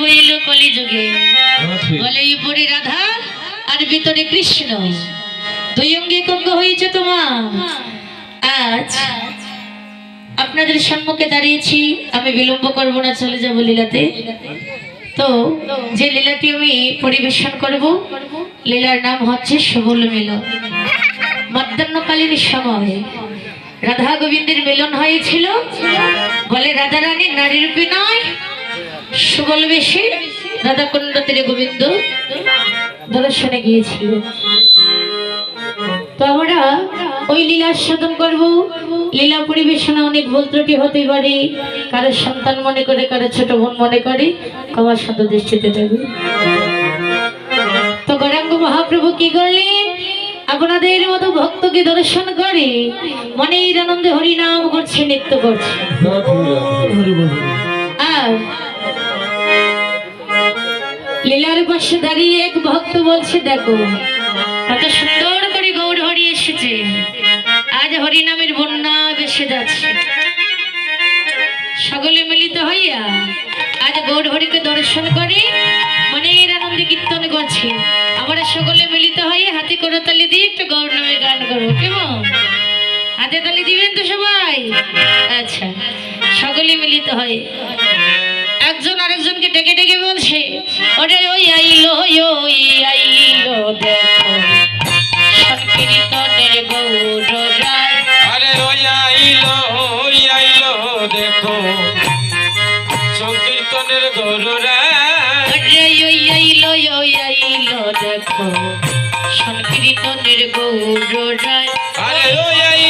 বইল কলিযুগে। বলে উপরে রাধা আর ভিতরে কৃষ্ণ। দুই অঙ্গে কঙ্গ হয়েছে তোমার। আজ আপনাদের সম্মুখে দাঁড়িয়েছি। আমি বিলম্ব করব না চলে যাব লীলাতে। তো যে লীলাটি আমি পরিবেশন করব লীলার নাম হচ্ছে সবল মিলন। মধ্যাহ্নকালীন সময় রাধা গোবিন্দের মিলন হয়েছিল। বলে রাধা রানী নারী রূপে নয় রাধা কুণ্ড তীরে গোবিন্দ? দর্শনে গিয়েছিল তো আমরা ওই লীলা সাধন করব। লীলা পরিবেশনা অনেক ভুল ত্রুটি হতে পারে। কারও সন্তান মনে করে কারও ছোট বোন মনে করে ক্ষমা শত দৃষ্টিতে দেবে। তো গৌরাঙ্গ মহাপ্রভু কি করলেন আপনাদের মতো ভক্তকে দর্শন করে মনের আনন্দে হরিনাম করছে নৃত্য করছে। আর পাশে দাঁড়িয়ে এক ভক্ত বলছে, দেখো, কত সুন্দর করে গৌর হরি এসেছে। আজ হরিনামের বন্যা বেসে যাচ্ছে। সকলে মিলিত হইয়া আজ গৌর হরিকে দর্শন করে মনের আনন্দে কীর্তন করছে। আমরা সকলে মিলিত হয়ে হাতে করে তালি দিয়ে একটু গৌর নামে গান করব কেমন? হাতে তালি দিবেন তো সবাই? আচ্ছা সকলে মিলিত হয়ে একজন আরেকজনকে ডেকে ডেকে বলছে, ওরে সংকীর্তনের গৌর আরে ওই আইলো ওই আইলো দেখো। সংকীর্তনের গৌররা ওরে ওই আইলো ওই আইলো দেখো। সংকীর্তনের গৌর আরে ওই আইলো ওই